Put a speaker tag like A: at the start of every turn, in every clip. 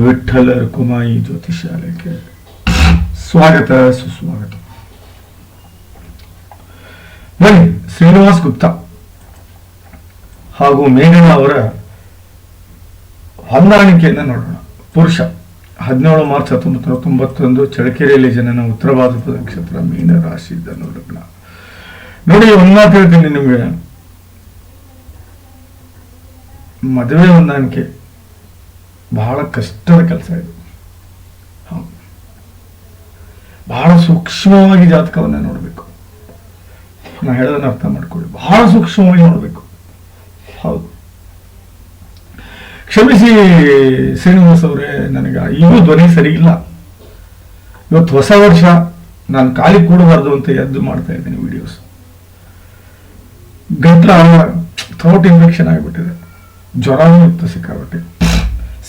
A: ವಿಠಲ ಕುಮಾಯಿ ಜ್ಯೋತಿಷಾಲಯಕ್ಕೆ ಸ್ವಾಗತ, ಸುಸ್ವಾಗತ. ಬನ್ನಿ, ಶ್ರೀನಿವಾಸ್ ಗುಪ್ತಾ ಹಾಗೂ ಮೇಘನಾ ಅವರ ಹೊಂದಾಣಿಕೆಯನ್ನು ನೋಡೋಣ. ಪುರುಷ, ಹದಿನೇಳು ಮಾರ್ಚ್ ಹತ್ತೊಂಬತ್ತು ನೂರ ತೊಂಬತ್ತೊಂದು ಚಳಕೆರೆಯಲ್ಲಿ ಜನನ ಉತ್ತರ ಭಾದ್ರಪದ ನಕ್ಷತ್ರ ಮೀನ ರಾಶಿ ಲಗ್ನ. ನೋಡಿ, ಒಂದು ಮಾತು ಹೇಳ್ತೀನಿ ನಿಮಗೆ. ಮದುವೆ ಹೊಂದಾಣಿಕೆ. ಬಹಳ ಕಷ್ಟದ ಕೆಲಸ ಇದು. ಬಹಳ ಸೂಕ್ಷ್ಮವಾಗಿ ಜಾತಕವನ್ನು ನೋಡಬೇಕು. ನಾ ಹೇಳೋದನ್ನ ಅರ್ಥ ಮಾಡ್ಕೊಳ್ಳಿ. ಬಹಳ ಸೂಕ್ಷ್ಮವಾಗಿ ನೋಡಬೇಕು. ಹೌದು. ಕ್ಷಮಿಸಿ ಶ್ರೀನಿವಾಸ್ ಅವರೇ, ನನಗೆ ಈಗೂ ಧ್ವನಿ ಸರಿ ಇಲ್ಲ ಇವತ್ತು ಹೊಸ ವರ್ಷ. ನಾನು ಖಾಲಿ ಕೂಡಬಾರ್ದು ಅಂತ ಎದ್ದು ಮಾಡ್ತಾ ಇದ್ದೀನಿ ವಿಡಿಯೋಸ್ ಗಂಟ್ಲ ಥ್ರೋಟ್ ಇನ್ಫೆಕ್ಷನ್ ಆಗಿಬಿಟ್ಟಿದೆ. ಜ್ವರವೂ ಇತ್ತು ಸಿಕ್ಕಾಬಟ್ಟೆ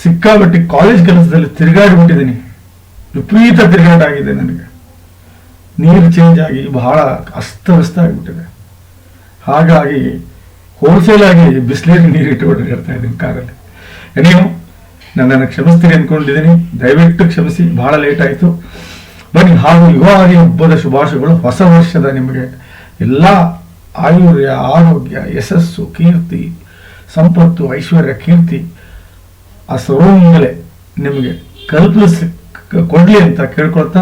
A: ಸಿಕ್ಕಾಬಟ್ಟೆ ಕಾಲೇಜ್ ಕೆಲಸದಲ್ಲಿ ತಿರುಗಾಡಿಬಿಟ್ಟಿದ್ದೀನಿ. ವಿಪರೀತ ತಿರುಗಾಟ ನನಗೆ. ನೀರು ಚೇಂಜ್ ಆಗಿ ಬಹಳ ಅಸ್ತವ್ಯಸ್ತ ಆಗಿಬಿಟ್ಟಿದೆ. ಹಾಗಾಗಿ ಹೋಲ್ಸೇಲ್ ಆಗಿ ಬಿಸಿಲೇರಿ ನೀರು ಇಟ್ಟುಕೊಂಡು ಇರ್ತಾ ಇದ್ದೀನಿ ಕಾರಲ್ಲಿ. ನೀವು ನನ್ನನ್ನು ಕ್ಷಮಿಸ್ತೀನಿ ಅಂದ್ಕೊಂಡಿದ್ದೀನಿ. ದಯವಿಟ್ಟು ಕ್ಷಮಿಸಿ, ಬಹಳ ಲೇಟ್ ಆಯಿತು. ಬನ್ನಿ, ಹಾಗೂ ಯುಗಾದಿ ಹಬ್ಬದ ಶುಭಾಶಯಗಳು. ಹೊಸ ವರ್ಷದ ನಿಮಗೆ ಎಲ್ಲ ಆಯುರ್ಯ, ಆರೋಗ್ಯ, ಯಶಸ್ಸು, ಕೀರ್ತಿ, ಸಂಪತ್ತು, ಐಶ್ವರ್ಯ, ಕೀರ್ತಿ. ಆ ಸರ್ವಮಂಗಲೆ ನಿಮಗೆ ಕಲ್ಪಿಸ್ ಕೊಡ್ಲಿ ಅಂತ ಕೇಳ್ಕೊಳ್ತಾ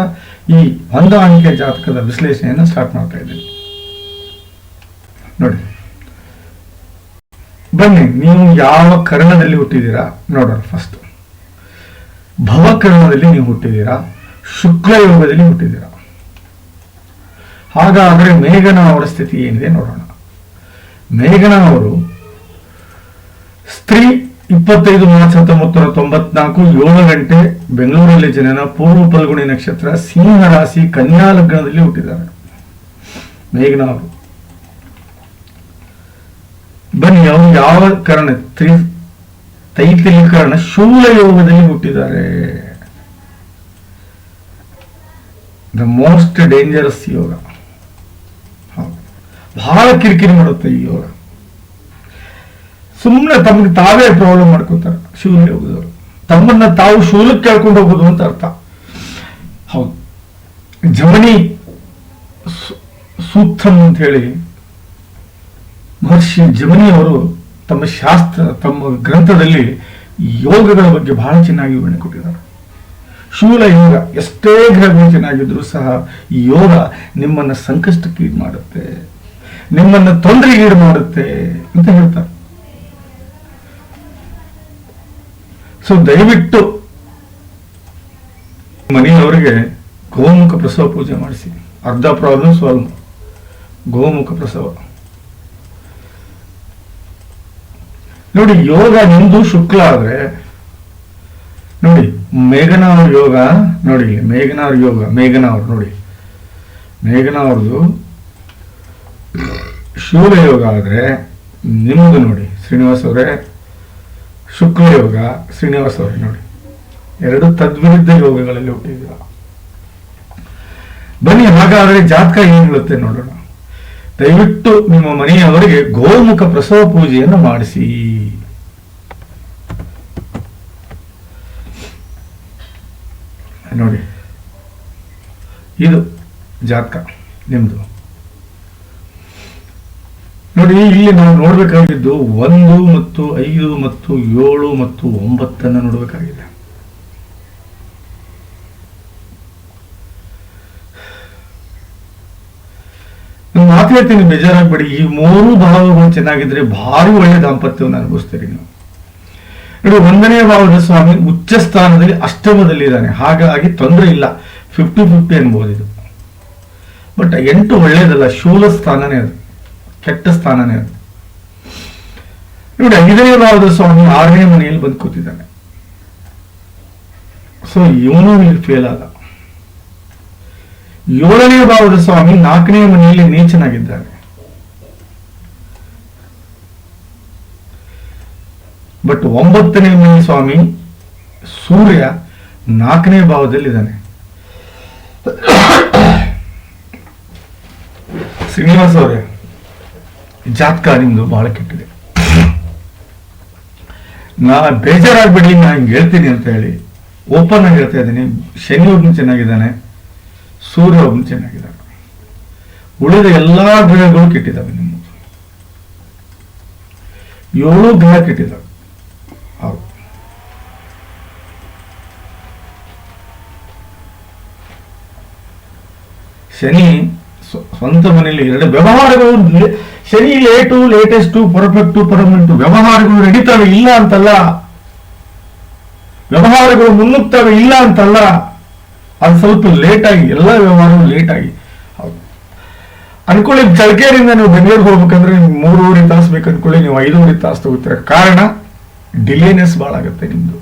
A: ಈ ಹೊಂದಾಣಿಕೆ ಜಾತಕದ ವಿಶ್ಲೇಷಣೆಯನ್ನು ಸ್ಟಾರ್ಟ್ ಮಾಡ್ತಾ ಇದ್ದೀನಿ. ನೋಡಿ. ಬನ್ನಿ, ನೀವು ಯಾವ ಕರ್ಣದಲ್ಲಿ ಹುಟ್ಟಿದ್ದೀರಾ? ನೋಡೋಣ ಫಸ್ಟ್ ಭವಕರ್ಣದಲ್ಲಿ ನೀವು ಹುಟ್ಟಿದ್ದೀರಾ? ಶುಕ್ಲ ಯೋಗದಲ್ಲಿ ಹುಟ್ಟಿದ್ದೀರಾ? ಹಾಗಾದರೆ ಮೇಘನ ಅವರ ಸ್ಥಿತಿ ಏನಿದೆ ನೋಡೋಣ. ಮೇಘನ ಅವರು ಸ್ತ್ರೀ ಇಪ್ಪತ್ತೈದು ಮಾರ್ಚ್ ಹತ್ತೊಂಬತ್ತು ನೂರ ತೊಂಬತ್ನಾಲ್ಕು ಏಳು ಗಂಟೆ ಬೆಂಗಳೂರಲ್ಲಿ ಜನನ, ಪೂರ್ವ ಫಲ್ಗುಣಿ ನಕ್ಷತ್ರ, ಸಿಂಹ ರಾಶಿ, ಕನ್ಯಾ ಲಗ್ನದಲ್ಲಿ ಹುಟ್ಟಿದ್ದಾರೆ. ಮೇಘನ ಅವರು. ಬನ್ನಿ, ಅವರು ಯಾವ ಕಾರಣ, ತ್ರಿ ತೈತಲೀಕರಣ ಶೂಲ ಯೋಗದಲ್ಲಿ ಹುಟ್ಟಿದ್ದಾರೆ. ದ ಮೋಸ್ಟ್ ಡೇಂಜರಸ್ ಯೋಗ. ಬಹಳ ಕಿರಿಕಿರಿ ಮಾಡುತ್ತೆ ಈ ಯೋಗ. ಸುಮ್ಮನೆ ತಮಗೆ ತಾವೇ ಪ್ರಾಬ್ಲಮ್ ಮಾಡ್ಕೋತಾರೆ. ಶೂಲ ಯೋಗದವರು ತಮ್ಮನ್ನ ತಾವು ಶೂಲಕ್ಕೆ ಕೇಳ್ಕೊಂಡು ಹೋಗೋದು ಅಂತ ಅರ್ಥ. ಹೌದು. ಜಮನಿ ಸು- ಸೂಕ್ತಂ ಅಂತ ಹೇಳಿ ಮಹರ್ಷಿ ಜಮನಿ ಅವರು ತಮ್ಮ ಶಾಸ್ತ್ರ, ತಮ್ಮ ಗ್ರಂಥದಲ್ಲಿ ಯೋಗಗಳ ಬಗ್ಗೆ ಬಹಳ ಚೆನ್ನಾಗಿ ವಿವರಣೆ ಕೊಟ್ಟಿದ್ದಾರೆ. ಶೂಲ ಯೋಗ ಎಷ್ಟೇ ಗ್ರಹಗಳು ಚೆನ್ನಾಗಿದ್ರು ಸಹ ಈ ಯೋಗ ನಿಮ್ಮನ್ನ ಸಂಕಷ್ಟಕ್ಕೆ ಮಾಡುತ್ತೆ. ನಿಮ್ಮನ್ನ ತೊಂದರೆಗೆ ಈಡು ಮಾಡುತ್ತೆ ಅಂತ ಹೇಳ್ತಾರೆ. ಸೊ ದಯವಿಟ್ಟು ಮನೆಯವರಿಗೆ ಗೋಮುಖ ಪ್ರಸವ ಪೂಜೆ ಮಾಡಿಸಿ. ಅರ್ಧ ಪ್ರಾಬ್ಲಮ್ ಸಾಲ್ವ್ ಗೋಮುಖ ಪ್ರಸವ. ನೋಡಿ, ಯೋಗ ನಿಮ್ದು ಶುಕ್ಲ ಆದ್ರೆ, ನೋಡಿ, ಮೇಘನವ್ರ ಯೋಗ, ನೋಡಿ, ಮೇಘನವ್ರ ಯೋಗ ಮೇಘನಾ ಅವ್ರು ನೋಡಿ. ಮೇಘನಾ ಅವ್ರದ್ದು ಶೂಲ ಯೋಗ ಆದ್ರೆ ನಿಮ್ದು ನೋಡಿ, ಶ್ರೀನಿವಾಸ್ ಅವರೇ ಶುಕ್ಲ ಯೋಗ ಶ್ರೀನಿವಾಸ್ ಅವರೇ ನೋಡಿ. ಎರಡು ತದ್ವಿರುದ್ಧ ಯೋಗಗಳಲ್ಲಿ ಹುಟ್ಟಿದ್ದೀರ ಬನ್ನಿ, ಹಾಗಾದ್ರೆ ಜಾತಕ ಏನ್ ಹೇಳುತ್ತೆ ನೋಡೋಣ. ದಯವಿಟ್ಟು ನಿಮ್ಮ ಮನೆಯವರಿಗೆ ಗೋಮುಖ ಪ್ರಸವ ಪೂಜೆಯನ್ನು ಮಾಡಿಸಿ. ನೋಡಿ. ಇದು ಜಾತಕ, ನಿಮ್ದು. ನೋಡಿ, ಇಲ್ಲಿ ನಾವು ನೋಡಬೇಕಾಗಿದ್ದು ಒಂದು ಮತ್ತು ಐದು ಮತ್ತು ಏಳು ಮತ್ತು ಒಂಬತ್ತನ್ನು ನೋಡಬೇಕಾಗಿದೆ. ನಾನು ಮಾತು ಹೇಳ್ತೀನಿ, ಬೇಜಾರಾಗ್ಬೇಡಿ. ಈ ಮೂರು ಭಾವಗಳು ಚೆನ್ನಾಗಿದ್ರೆ ಭಾರಿ ಒಳ್ಳೆ ದಾಂಪತ್ಯವನ್ನು ಅನುಭವಿಸ್ತೀರಿ ನೀವು. ನೋಡಿ, ಒಂದನೇ ಭಾವದ ಸ್ವಾಮಿ ಉಚ್ಚ ಸ್ಥಾನದಲ್ಲಿ ಅಷ್ಟಮದಲ್ಲಿ ಇದ್ದಾನೆ ಹಾಗಾಗಿ ತೊಂದರೆ ಇಲ್ಲ. ಫಿಫ್ಟಿ ಫಿಫ್ಟಿ ಅನ್ಬೋದು ಇದು. ಬಟ್ ಎಂಟು ಒಳ್ಳೆಯದಲ್ಲ, ಶೂಲ ಸ್ಥಾನನೇ ಅದು. ಕೆಟ್ಟ ಸ್ಥಾನನೇ ಅದು. ನೋಡಿ, ಐದನೇ ಭಾವದ ಸ್ವಾಮಿ ಆರನೇ ಮನೆಯಲ್ಲಿ ಬಂದು ಕೂತಿದ್ದಾನೆ. ಸೊ ಇವನು ಇಲ್ಲಿ ಫೇಲ್ ಆದ. ಏಳನೇ ಭಾವದ ಸ್ವಾಮಿ ನಾಲ್ಕನೇ ಮನೆಯಲ್ಲಿ ನೀಚನಾಗಿದ್ದಾನೆ. ಬಟ್ ಒಂಬತ್ತನೇ ಮನೆ ಸ್ವಾಮಿ ಸೂರ್ಯ ನಾಲ್ಕನೇ ಭಾವದಲ್ಲಿದ್ದಾನೆ. ಶ್ರೀನಿವಾಸ್ ಅವರೇ ಜಾತಕ ನಿಮ್ದು ಬಹಳ ಕೆಟ್ಟಿದೆ. ನಾ ಬೇಜಾರಾಗ್ಬಿಡ್ಲಿ, ನಾ ಹಿಂಗೆ ಹೇಳ್ತೀನಿ ಅಂತ ಹೇಳಿ ಓಪನ್ ಆಗಿ ಹೇಳ್ತಾ ಇದ್ದೀನಿ. ಶನಿ ಒಬ್ಬನು ಚೆನ್ನಾಗಿದ್ದಾನೆ, ಸೂರ್ಯ ಒಬ್ಬನು ಚೆನ್ನಾಗಿದ್ದಾನೆ. ಉಳಿದ ಎಲ್ಲಾ ಗ್ರಹಗಳು ಕೆಟ್ಟಿದ್ದಾವೆ ನಿಮ್ಮ ಏಳು ಗ್ರಹ ಕೆಟ್ಟಿದ್ದಾವೆ. ಹೌದು. ಶನಿ ಸ್ವ- ಸ್ವಂತ ಮನೆಯಲ್ಲಿ ಎರಡು ವ್ಯವಹಾರಗಳು Shani late, latest, perfect, permanent ವ್ಯವಹಾರಗಳು ನಡೀತವೆ, ಇಲ್ಲ ಅಂತಲ್ಲ. ವ್ಯವಹಾರಗಳು ಮುನ್ನುಗ್ತವೆ, ಇಲ್ಲ ಅಂತಲ್ಲ. ಅದು ಸ್ವಲ್ಪ ಲೇಟಾಗಿ, ಎಲ್ಲ ವ್ಯವಹಾರಗಳು ಲೇಟಾಗಿ. ಅನ್ಕೊಳ್ಳಿ ಚಳಕೇರಿಯಿಂದ ನೀವು ಬೆಂಗಳೂರಿಗೆ ಹೋಗ್ಬೇಕಂದ್ರೆ ನಿಮ್ಗೆ ಮೂರುವರೆ ತಾಸು ಬೇಕು ಅನ್ಕೊಳ್ಳಿ, ನೀವು ಐದೂವರೆ ತಾಸು ತಗೋತೀರ. ಕಾರಣ, ಡಿಲೇನೆಸ್ ಭಾಳ ಆಗುತ್ತೆ ನಿಮ್ದು.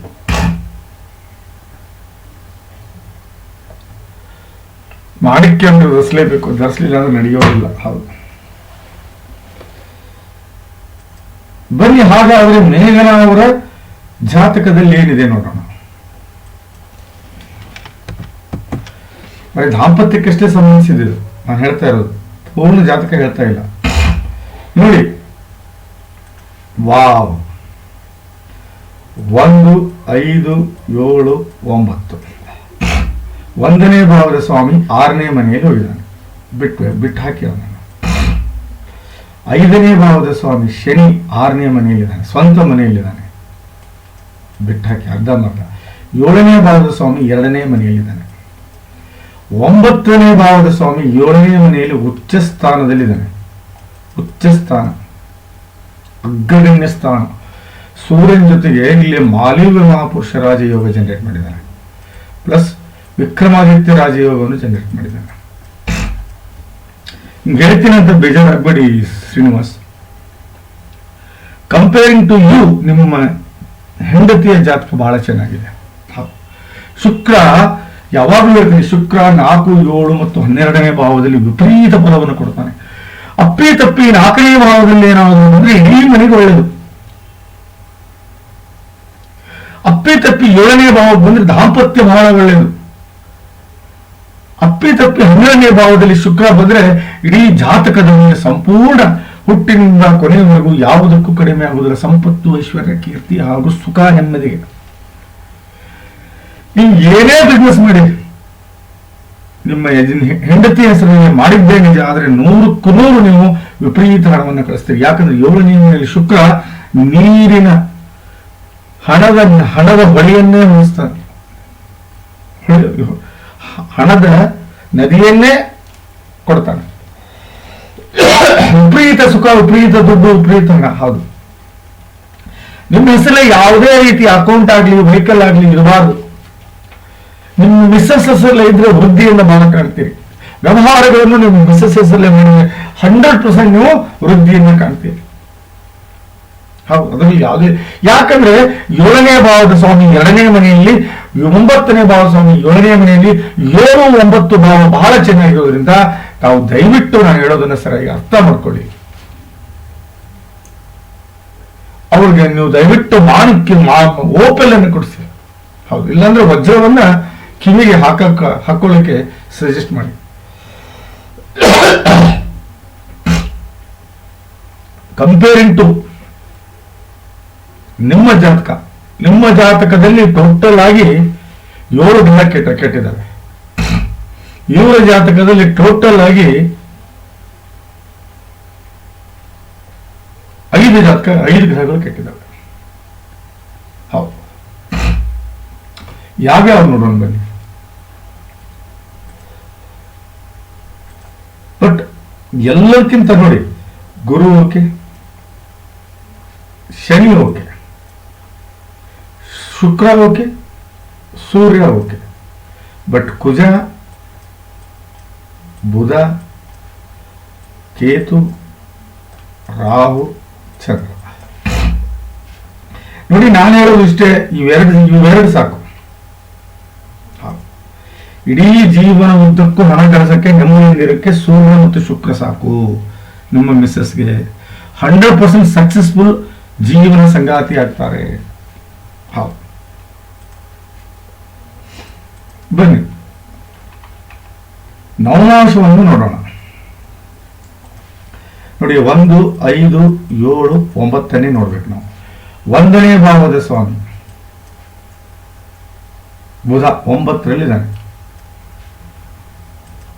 A: ಮಾಡಿಕೊಂಡು ಅಂದ್ರೆ ಧರಿಸಲೇಬೇಕು ಧರಿಸಲಿಲ್ಲ ಅಂದ್ರೆ ನಡೆಯೋದಿಲ್ಲ. ಹೌದು. ಬನ್ನಿ, ಹಾಗಾದ್ರೆ ಮೇಘನ ಅವರ ಜಾತಕದಲ್ಲಿ ಏನಿದೆ ನೋಡೋಣ. ಬರೀ ದಾಂಪತ್ಯಕ್ಕಷ್ಟೇ ಸಂಬಂಧಿಸಿದ್ದು ನಾನು ಹೇಳ್ತಾ ಇರೋದು. ಪೂರ್ಣ ಜಾತಕ ಹೇಳ್ತಾ ಇಲ್ಲ. ನೋಡಿ, ವಾವ್. ಒಂದು, ಐದು, ಏಳು, ಒಂಬತ್ತು. ಒಂದನೇ ಭಾವದ ಸ್ವಾಮಿ ಆರನೇ ಮನೆಯಲ್ಲಿ ಹೋಗಿದ್ದಾನೆ. ಬಿಟ್ಟು ಬಿಟ್ಟು ಹಾಕಿ ಅವನನ್ನು. ಐದನೇ ಭಾವದ ಸ್ವಾಮಿ ಶನಿ ಆರನೇ ಮನೆಯಲ್ಲಿದ್ದಾನೆ, ಸ್ವಂತ ಮನೆಯಲ್ಲಿದ್ದಾನೆ. ಬಿಟ್ಟಾಕಿ ಅರ್ಧ ಮರ್ಧ ಏಳನೇ ಭಾವದ ಸ್ವಾಮಿ ಎರಡನೇ ಮನೆಯಲ್ಲಿದ್ದಾನೆ. ಒಂಬತ್ತನೇ ಭಾವದ ಸ್ವಾಮಿ ಏಳನೇ ಮನೆಯಲ್ಲಿ ಉಚ್ಚ ಸ್ಥಾನದಲ್ಲಿದ್ದಾನೆ. ಉಚ್ಚ ಸ್ಥಾನ. ಅಗ್ರಗಣ್ಯ ಸ್ಥಾನ. ಸೂರ್ಯನ ಜೊತೆಗೆ ಇಲ್ಲಿ ಮಾಲಿವ್ಯ ಮಹಾಪುರುಷ ರಾಜಯೋಗ ಜನರೇಟ್ ಮಾಡಿದ್ದಾನೆ. ಪ್ಲಸ್ ವಿಕ್ರಮಾದಿತ್ಯ ರಾಜಯೋಗವನ್ನು ಜನರೇಟ್ ಮಾಡಿದ್ದಾನೆ. ಅಂತ ಬೇಜಾರಾಗಬೇಡಿ. ಶ್ರೀನಿವಾಸ್ ಕಂಪೇರಿಂಗ್ ಟು ಯು ನಿಮ್ಮ ಹೆಂಡತಿಯ ಜಾತಕ ಬಹಳ ಚೆನ್ನಾಗಿದೆ. ಶುಕ್ರ, ಯಾವಾಗಲೂ ಹೇಳ್ತೀನಿ, ಶುಕ್ರ ನಾಲ್ಕು, ಏಳು ಮತ್ತು ಹನ್ನೆರಡನೇ ಭಾವದಲ್ಲಿ ವಿಪರೀತ ಫಲವನ್ನು ಕೊಡ್ತಾನೆ. ಅಪ್ಪಿ ತಪ್ಪಿ ನಾಲ್ಕನೇ ಭಾವದಲ್ಲಿ ಏನಾದರೂ ಅಂದ್ರೆ ಇಡೀ ಮನೆಗೆ ಒಳ್ಳೆಯದು. ಅಪ್ಪಿ ತಪ್ಪಿ ಏಳನೇ ಭಾವ ಬಂದ್ರೆ ದಾಂಪತ್ಯ ಬಹಳ ಒಳ್ಳೆಯದು. ಅಪ್ಪಿ ತಪ್ಪಿ ಹನ್ನೆರಡನೇ ಭಾವದಲ್ಲಿ ಶುಕ್ರ ಬಂದ್ರೆ ಇಡೀ ಜಾತಕದ ಸಂಪೂರ್ಣ ಹುಟ್ಟಿನಿಂದ ಕೊನೆಯವರೆಗೂ ಯಾವುದಕ್ಕೂ ಕಡಿಮೆ ಆಗುವುದಿಲ್ಲ. ಸಂಪತ್ತು, ಐಶ್ವರ್ಯ, ಕೀರ್ತಿ ಹಾಗೂ ಸುಖ ನೆಮ್ಮದಿಗೆ. ನೀವು ಏನೇ ಬಿಸ್ನೆಸ್ ಮಾಡಿ, ನಿಮ್ಮ ಹೆಂಡತಿ ಹೆಸರಲ್ಲಿ ಮಾಡಿದ್ದೇ ನಿಜ ಆದರೆ ನೂರಕ್ಕೂ ನೂರು ನೀವು ವಿಪರೀತ ಹಣವನ್ನು ಕಳಿಸ್ತೀರಿ. ಯಾಕಂದ್ರೆ ಏಳನೇ ಶುಕ್ರ ನೀರಿನ ಹಣದ ಹಣದ ಹೊಳೆಯನ್ನೇ ಹೊಲಿಸ್ತಾನೆ ಹೊಳೆ- ಹಣದ ನದಿಯನ್ನೇ ಕೊಡ್ತಾನೆ. ವಿಪರೀತ ಸುಖ, ವಿಪರೀತ ದುಡ್ಡು, ವಿಪರೀತ ಹಣ, ಹೌದು. ನಿಮ್ಮ ಹೆಸರಲ್ಲಿ ಯಾವುದೇ ರೀತಿ ಅಕೌಂಟ್ ಆಗಲಿ ವೆಹಿಕಲ್ ಆಗಲಿ ಇರಬಾರ್ದು. ನಿಮ್ಮ ಮಿಸ್ಸಸ್ ಹೆಸರಲ್ಲೇ ಇದ್ರೆ ವೃದ್ಧಿಯನ್ನು ಬಹಳ ವ್ಯವಹಾರಗಳನ್ನು ನಿಮ್ಮ ಮಿಸ್ಸಸ್ ಹೆಸರಲ್ಲೇ ಮಾಡಿದ್ರೆ ಹಂಡ್ರೆಡ್ ಪರ್ಸೆಂಟ್ ನೀವು ವೃದ್ಧಿಯನ್ನು ಕಾಣ್ತೀರಿ. ಹೌದು, ಅದರಲ್ಲಿ ಯಾವುದೇ ಯಾಕಂದ್ರೆ ಏಳನೇ ಭಾವದ ಸ್ವಾಮಿ ಎರಡನೇ ಮನೆಯಲ್ಲಿ ಒಂಬತ್ತನೇ ಭಾವ ಸ್ವಾಮಿ ಏಳನೇ ಮನೆಯಲ್ಲಿ ಏಳು ಒಂಬತ್ತು ಭಾವ ಬಹಳ ಚೆನ್ನಾಗಿರೋದ್ರಿಂದ ತಾವು ದಯವಿಟ್ಟು ನಾನು ಹೇಳೋದನ್ನ ಸರಿಯಾಗಿ ಅರ್ಥ ಮಾಡ್ಕೊಳ್ಳಿ. ಅವ್ರಿಗೆ ನೀವು ದಯವಿಟ್ಟು ಮಾಣಿಕ್ಯ ಓಪೆಲ್ ಅನ್ನು ಕೊಡಿಸಿ. ಹೌದು, ಇಲ್ಲಾಂದ್ರೆ ವಜ್ರವನ್ನ ಕಿವಿಗೆ ಹಾಕಕ್ಕ ಹಾಕೊಳ್ಳಕ್ಕೆ ಸಜೆಸ್ಟ್ ಮಾಡಿ. ಕಂಪೇರಿಂಗ್ ಟು ನಿಮ್ಮ ಜಾತಕ. ನಿಮ್ಮ ಜಾತಕದಲ್ಲಿ ಟೋಟಲ್ ಆಗಿ ಏಳು ಗ್ರಹ ಕೆಟ್ಟ ಕೆಟ್ಟಿದ್ದಾರೆ ಇವರ ಜಾತಕದಲ್ಲಿ ಟೋಟಲ್ ಆಗಿ ಐದು ಜಾತಕ, ಐದು ಗ್ರಹಗಳು ಕೆಟ್ಟಿದ್ದಾವೆ. ಹೌದು. ಯಾವ್ಯಾವ ನೋಡೋಣ ಬನ್ನಿ. ಬಟ್ ಎಲ್ಲಕ್ಕಿಂತ ನೋಡಿ, Guru okay, Shani okay. Shukra okay Surya okay but Kuja, Budha, Ketu, Rahu, Chandra. ನೋಡಿ, ನಾನು ಹೇಳೋದು ಇಷ್ಟೇ, ಇವೆರಡು ಇವೆರಡು ಸಾಕು. ಇಡೀ ಜೀವನ ಉದ್ದಕ್ಕೂ ಹಣ ಗಳಿಸಕ್ಕೆ ನೆಮ್ಮದಿಯಿಂದಿರಕ್ಕೆ ಸೂರ್ಯ ಮತ್ತು ಶುಕ್ರ ಸಾಕು, ನಿಮ್ಮ ಮಿಸ್ಸಸ್ಗೆ. ಹಂಡ್ರೆಡ್ ಪರ್ಸೆಂಟ್ ಸಕ್ಸಸ್ಫುಲ್ ಜೀವನ ಸಂಗಾತಿ ಆಗ್ತಾರೆ. ಹೌದು. ಬನ್ನಿ. ನವನಾಂಶವನ್ನು ನೋಡೋಣ. ನೋಡಿ, ಒಂದು, ಐದು, ಏಳು, ಒಂಬತ್ತನೇ ನೋಡ್ಬೇಕು ನಾವು. ಒಂದನೇ ಭಾವದ ಸ್ವಾಮಿ. ಬುಧ ಒಂಬತ್ತರಲ್ಲಿದ್ದಾನೆ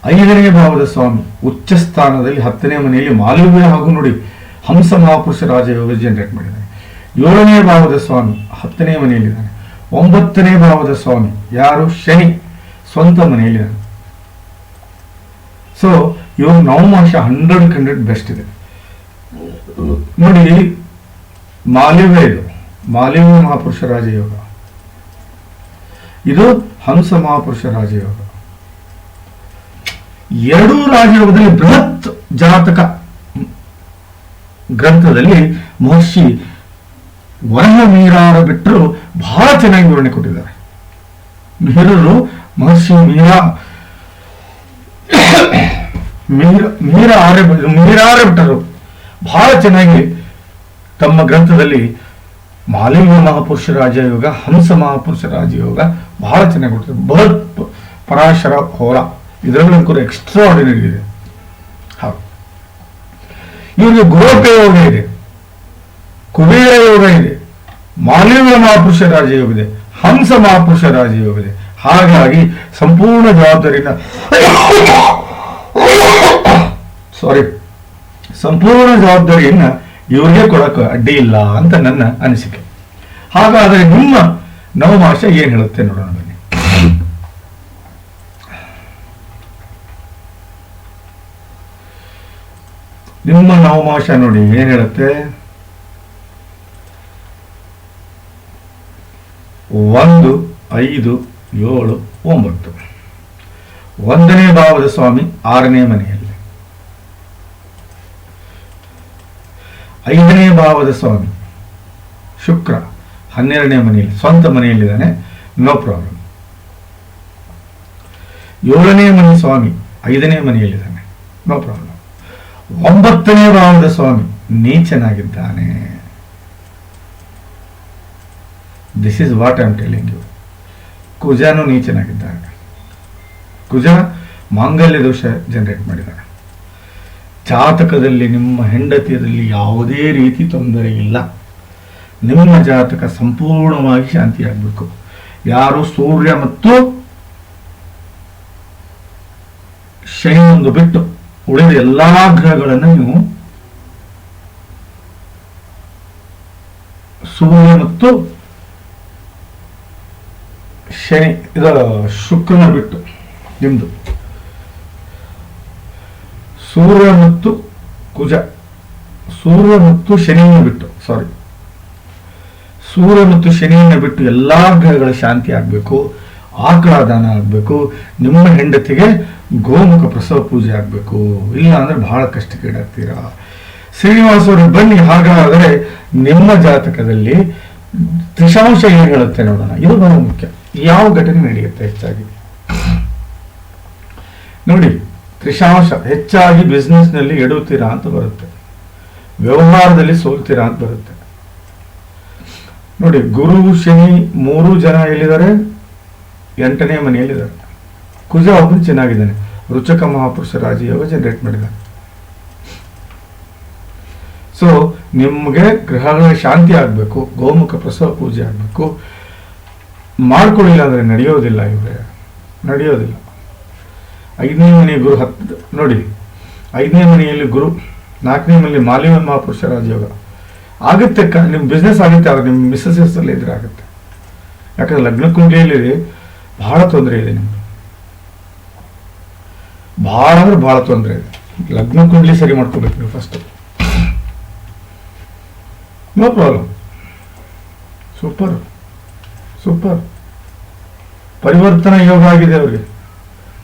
A: ಐದನೇ ಭಾವದ ಸ್ವಾಮಿ, ಉಚ್ಚ ಸ್ಥಾನದಲ್ಲಿ ಹತ್ತನೇ ಮನೆಯಲ್ಲಿ ಮಾಲವ್ಯ ಹಾಗೂ ನೋಡಿ, ಹಂಸ ಮಹಾಪುರುಷ ರಾಜ ಯೋಗ ಜನರೇಟ್ ಮಾಡಿದ್ದಾನೆ ಏಳನೇ ಭಾವದ ಸ್ವಾಮಿ, ಹತ್ತನೇ ಮನೆಯಲ್ಲಿದ್ದಾನೆ ಒಂಬತ್ತನೇ ಭಾವದ ಸ್ವಾಮಿ. ಯಾರು? ಶನಿ. ಸ್ವಂತ ಮನೆಯಲ್ಲಿ ಸೊ ಇವಾಗ ನವಮಾಶ ಹಂಡ್ರೆಡ್ ಹಂಡ್ರೆಡ್ ಬೆಸ್ಟ್ ಇದೆ. ನೋಡಿ, ಮಾಲಿವ್ಯ ಇದು. ಮಾಲಿವ್ಯ ಮಹಾಪುರುಷ ರಾಜಯೋಗ. ಇದು ಹಂಸ ಮಹಾಪುರುಷ ರಾಜಯೋಗ. ಎರಡೂ ರಾಜಯೋಗದಲ್ಲಿ ಬೃಹತ್ ಜಾತಕ ಗ್ರಂಥದಲ್ಲಿ ಮಹರ್ಷಿ ವರಹ ಮೀರಾರ ಬಿಟ್ಟರು ಬಹಳ ಚೆನ್ನಾಗಿ ವಿವರಣೆ ಕೊಟ್ಟಿದ್ದಾರೆ. ಮೀರರು ಮಹರ್ಷಿ ಮೀರಾ, ಮೀರ ಮೀರ ಆರ್ಯ ಮೀರಾರೆ ಬಿಟ್ಟರು ಬಹಳ ಚೆನ್ನಾಗಿ ತಮ್ಮ ಗ್ರಂಥದಲ್ಲಿ ಮಾಲಿನ್ಯ ಮಹಾಪುರುಷ ರಾಜಯೋಗ, ಹಂಸ ಮಹಾಪುರುಷ ರಾಜಯೋಗ ಬಹಳ ಚೆನ್ನಾಗಿ ಕೊಡ್ತಾರೆ ಬೃಹತ್ ಪರಾಶರ ಹೋರ ಇದರಲ್ಲಿ ಕೂಡ ಎಕ್ಸ್ಟ್ರಾ ಆರ್ಡಿನರಿ ಇದೆ. ಹೌದು. ಇವರಿಗೆ ಗೋಪ ಯೋಗ ಇದೆ. ಕುಬೇರ ಯೋಗ ಇದೆ. ಮಾಲಿನ್ಯ ಮಹಾಪುರುಷ ರಾಜಯೋಗವಿದೆ, ಹಂಸ ಮಹಾಪುರುಷ ರಾಜಯೋಗವಿದೆ. ಹಾಗಾಗಿ ಸಂಪೂರ್ಣ ಜವಾಬ್ದಾರಿಯಿಂದ ಸಾರಿ ಸಂಪೂರ್ಣ ಜವಾಬ್ದಾರಿಯನ್ನ ಇವರಿಗೆ ಕೊಡಕ್ಕೆ ಅಡ್ಡಿ ಇಲ್ಲ ಅಂತ ನನ್ನ ಅನಿಸಿಕೆ. ಹಾಗಾದರೆ ನಿಮ್ಮ ನವಮಾಶ ಏನ್ ಹೇಳುತ್ತೆ ನೋಡೋಣ ಬನ್ನಿ. ನಿಮ್ಮ ನವಮಾಷ ನೋಡಿ ಏನ್ ಹೇಳುತ್ತೆ? ಒಂದು, ಐದು, ಏಳು, ಒಂಬತ್ತು. ಒಂದನೇ ಭಾವದ ಸ್ವಾಮಿ ಆರನೇ ಮನೆಯಲ್ಲಿ. ಐದನೇ ಭಾವದ ಸ್ವಾಮಿ ಶುಕ್ರ ಹನ್ನೆರಡನೇ ಮನೆಯಲ್ಲಿ, ಸ್ವಂತ ಮನೆಯಲ್ಲಿದ್ದಾನೆ, ನೋ ಪ್ರಾಬ್ಲಮ್. ಏಳನೇ ಮನೆ ಸ್ವಾಮಿ ಐದನೇ ಮನೆಯಲ್ಲಿದ್ದಾನೆ, ನೋ ಪ್ರಾಬ್ಲಮ್. ಒಂಬತ್ತನೇ ಭಾವದ ಸ್ವಾಮಿ ನೀಚನಾಗಿದ್ದಾನೆ. This is what I am telling you ಕುಜಾನು ನೀಚನಾಗಿದ್ದಾನೆ. ಕುಜ ಮಾಂಗಲ್ಯ ದೋಷ ಜನರೇಟ್ ಮಾಡಿದ್ದಾನೆ. ಜಾತಕದಲ್ಲಿ, ನಿಮ್ಮ ಹೆಂಡತಿಯಲ್ಲಿ ಯಾವುದೇ ರೀತಿ ತೊಂದರೆ ಇಲ್ಲ. ನಿಮ್ಮ ಜಾತಕ ಸಂಪೂರ್ಣವಾಗಿ ಶಾಂತಿಯಾಗಬೇಕು. ಯಾರು ಸೂರ್ಯ ಮತ್ತು ಶನಿಯೊಂದು ಬಿಟ್ಟು ಉಳಿದ ಎಲ್ಲ ಗ್ರಹಗಳನ್ನು ನೀವು ಸೂರ್ಯ ಮತ್ತು ಶನಿ, ಇದು ಶುಕ್ರನ ಬಿಟ್ಟು ನಿಮ್ಮದು ಸೂರ್ಯ ಮತ್ತು ಕುಜ. ಸೂರ್ಯ ಮತ್ತು ಶನಿಯನ್ನು ಬಿಟ್ಟು ಸಾರಿ ಸೂರ್ಯ ಮತ್ತು ಶನಿಯನ್ನು ಬಿಟ್ಟು ಎಲ್ಲಾ ಗ್ರಹಗಳ ಶಾಂತಿ ಆಗಬೇಕು, ಆಕಳ ದಾನ ಆಗಬೇಕು, ನಿಮ್ಮ ಹೆಂಡತಿಗೆ ಗೋಮುಖ ಪ್ರಸವ ಪೂಜೆ ಆಗಬೇಕು. ಇಲ್ಲ ಅಂದ್ರೆ ಬಹಳ ಶ್ರೀನಿವಾಸ ಅವರು ಬನ್ನಿ, ಹಾಗಾದರೆ ನಿಮ್ಮ ಜಾತಕದಲ್ಲಿ ತ್ರಿಶಾಂಶ ಏನು ಹೇಳುತ್ತೆ ನೋಡೋಣ. ಇದು ಬಹಳ ಮುಖ್ಯ. ಯಾವ ಘಟನೆ ನಡೆಯುತ್ತೆ ಹೆಚ್ಚಾಗಿ? ನೋಡಿ ತ್ರಿಶಾಂಶ ಹೆಚ್ಚಾಗಿ business ನಲ್ಲಿ ಎಡುತ್ತೀರಾ ಅಂತ ಬರುತ್ತೆ. ವ್ಯವಹಾರದಲ್ಲಿ ಸೋಲ್ತೀರಾ ಅಂತ ಬರುತ್ತೆ. ನೋಡಿ, ಗುರು, ಶನಿ ಮೂರು ಜನ ಎಲ್ಲಿದ್ದಾರೆ? ಎಂಟನೇ ಮನೆಯಲ್ಲಿದ್ದಾರೆ. ಕುಜ ಒಬ್ಬನು ಚೆನ್ನಾಗಿದ್ದಾನೆ. ರುಚಕ ಮಹಾಪುರುಷ ರಾಜಯೋಗ ಜನರೇಟ್ ಮಾಡಿದ್ದಾನೆ. ಸೊ ನಿಮಗೆ ಗ್ರಹಗಳ ಶಾಂತಿ ಆಗಬೇಕು, ಗೋಮುಖ ಪ್ರಸವ ಪೂಜೆ ಆಗಬೇಕು ಮಾಡ್ಕೊಳ್ಳಿಲ್ಲ ಅಂದ್ರೆ ನಡೆಯೋದಿಲ್ಲ ಇವರೇ. ನಡೆಯೋದಿಲ್ಲ. ಐದನೇ ಮನೆ ಗುರು ಹತ್ತು ನೋಡಿ, ಐದನೇ ಮನೆಯಲ್ಲಿ ಗುರು, ನಾಲ್ಕನೇ ಮನೆಯಲ್ಲಿ ಮಾಲಿವ ಮಹಾಪುರುಷ ರಾಜಯೋಗ. ಆಗುತ್ತೆ ನಿಮ್ಮ ಬಿಸ್ನೆಸ್ ಆಗುತ್ತೆ, ಆದರೆ ನಿಮ್ಮ ಮಿಸ್ಸಸ್ ಅಲ್ಲಿ ಇದ್ರೆ ಆಗುತ್ತೆ. ಯಾಕಂದ್ರೆ ಲಗ್ನ ಕುಂಡ್ಲಿಯಲ್ಲಿ ಬಹಳ ತೊಂದರೆ ಇದೆ ನಿಮ್ಗೆ. ಬಹಳ ಅಂದ್ರೆ ಬಹಳ ತೊಂದರೆ ಇದೆ. ಲಗ್ನ ಕುಂಡ್ಲಿ ಸರಿ ಮಾಡ್ಕೋಬೇಕು ನೀವು first no problem super super. ಪರಿವರ್ತನಾ ಯೋಗ ಆಗಿದೆ ಅವ್ರಿಗೆ.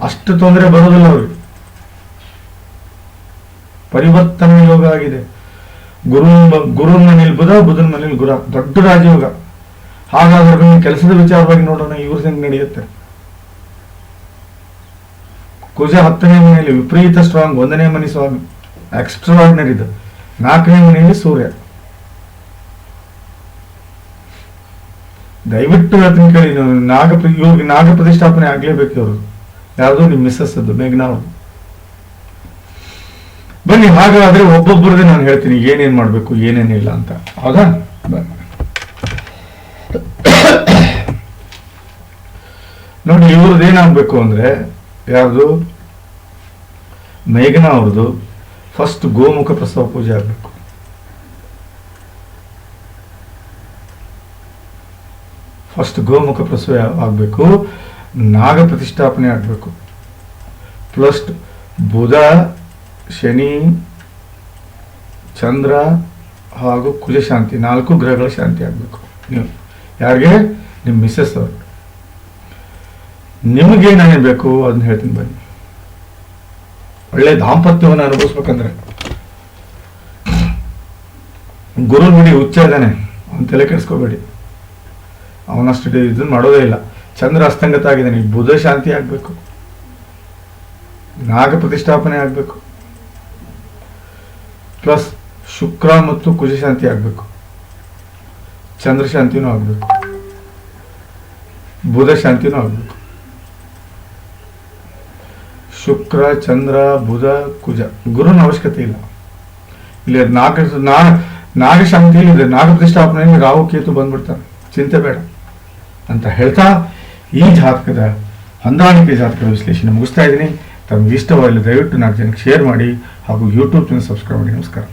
A: ಅಷ್ಟು ತೊಂದರೆ ಬರೋದಿಲ್ಲ ಅವ್ರಿಗೆ. ಪರಿವರ್ತನಾ ಯೋಗ ಆಗಿದೆ. ಗುರು ಗುರುನ ಮನೇಲಿ ಬುಧ, ಬುಧನ ಮನೇಲಿ ಗುರ. ದೊಡ್ಡ ರಾಜಯೋಗ. ಹಾಗಾದ್ರೆ ಕೆಲಸದ ವಿಚಾರವಾಗಿ ನೋಡೋಣ ಇವ್ರ ಹೆಂಗ್ ನಡೆಯುತ್ತೆ? ಕುಜ ಹತ್ತನೇ ಮನೆಯಲ್ಲಿ ವಿಪರೀತ ಸ್ಟ್ರಾಂಗ್ ಒಂದನೇ ಮನೆ ಸ್ವಾಮಿ. ಎಕ್ಸ್ಟ್ರಾರ್ಡಿನರಿ ಇದು. ನಾಲ್ಕನೇ ಮನೆಯಲ್ಲಿ ಸೂರ್ಯ. ದಯವಿಟ್ಟು ಹೇಳ್ತೀನಿ ಕೇಳಿ ನಾಗ ಇವ್ರಿಗೆ ನಾಗ ಪ್ರತಿಷ್ಠಾಪನೆ ಆಗ್ಲೇಬೇಕು ಇವರು. ಯಾವುದು ನಿಮ್ಮ ಮಿಸ್ಸಸ್ ಅದು ಮೇಘ್ನಾ ಅವರು ಬನ್ನಿ, ಹಾಗಾದ್ರೆ ಒಬ್ಬೊಬ್ಬರದೇ ನಾನು ಹೇಳ್ತೀನಿ, ಏನೇನ್ ಮಾಡ್ಬೇಕು ಏನೇನಿಲ್ಲ ಅಂತ. ಹೌದಾ ಬನ್ನಿ. ನೋಡಿ, ಇವ್ರದ್ದು ಏನಾಗಬೇಕು ಅಂದರೆ, ಯಾರ್ದು? ಮೇಘನಾ ಅವ್ರದ್ದು ಫಸ್ಟ್ ಗೋಮುಖ ಪ್ರಸವ ಪೂಜೆ ಆಗಬೇಕು. ಫಸ್ಟ್ ಗೋಮುಖ ಪ್ರಸವ ಆಗಬೇಕು, ನಾಗ ಪ್ರತಿಷ್ಠಾಪನೆ ಆಗಬೇಕು. ಪ್ಲಸ್ ಬುಧ, ಶನಿ, ಚಂದ್ರ ಹಾಗೂ ಕುಜ ಶಾಂತಿ, ನಾಲ್ಕು ಗ್ರಹಗಳ ಶಾಂತಿ ಆಗಬೇಕು. ನೀವು ಯಾರಿಗೆ? ನಿಮ್ಮ ಮಿಸ್ಸಸ್ ಅವರು. ನಿಮಗೇನೇನು ಬೇಕು ಅದನ್ನ ಹೇಳ್ತೀನಿ ಬನ್ನಿ. ಒಳ್ಳೆ ದಾಂಪತ್ಯವನ್ನು ಅನುಭವಿಸ್ಬೇಕಂದ್ರೆ. ಗುರು ನುಡಿ ಹುಚ್ಚ ಇದ್ದಾನೆ, ಅವನ ತಲೆ ಕೆಡಿಸ್ಕೋಬೇಡಿ. ಅವನಷ್ಟು ಇದನ್ನು ಮಾಡೋದೇ ಇಲ್ಲ. ಚಂದ್ರ ಅಸ್ತಂಗತ ಆಗಿದ್ದಾನೆ ಬುಧ ಶಾಂತಿ ಆಗಬೇಕು. ನಾಗ ಪ್ರತಿಷ್ಠಾಪನೆ ಆಗಬೇಕು. ಪ್ಲಸ್ ಶುಕ್ರ ಮತ್ತು ಕುಜ ಶಾಂತಿ ಆಗಬೇಕು. ಚಂದ್ರ ಶಾಂತಿನೂ ಆಗಬೇಕು. ಬುಧ ಶಾಂತಿನೂ ಆಗಬೇಕು. ಶುಕ್ರ, ಚಂದ್ರ, ಬುಧ, ಕುಜ, ಗುರುನ ಅವಶ್ಯಕತೆ ಇಲ್ಲ. ಇಲ್ಲಿ ನಾಗ ನಾಗ ಶಾಂತಿ ಇದೆ. ನಾಗ ಪ್ರತಿಷ್ಠಾಪನೆಯಲ್ಲಿ ರಾಹು, ಕೇತು ಬಂದ್ಬಿಡ್ತಾನೆ ಚಿಂತೆ ಬೇಡ. ಅಂತ ಹೇಳ್ತಾ ಈ ಜಾತಕದ ಹೊಂದಾಣಿಕೆ ಜಾತಕದ ವಿಶ್ಲೇಷಣೆ ಮುಗಿಸ್ತಾ ಇದ್ದೀನಿ. ತಮಗೆ ಇಷ್ಟವಾಗಲಿ ದಯವಿಟ್ಟು ನಾಲ್ಕು ಜನಕ್ಕೆ ಶೇರ್ ಮಾಡಿ ಹಾಗೂ ಯೂಟ್ಯೂಬ್ ಚಾನಲ್ ಸಬ್ಸ್ಕ್ರೈಬ್ ಮಾಡಿ. ನಮಸ್ಕಾರ.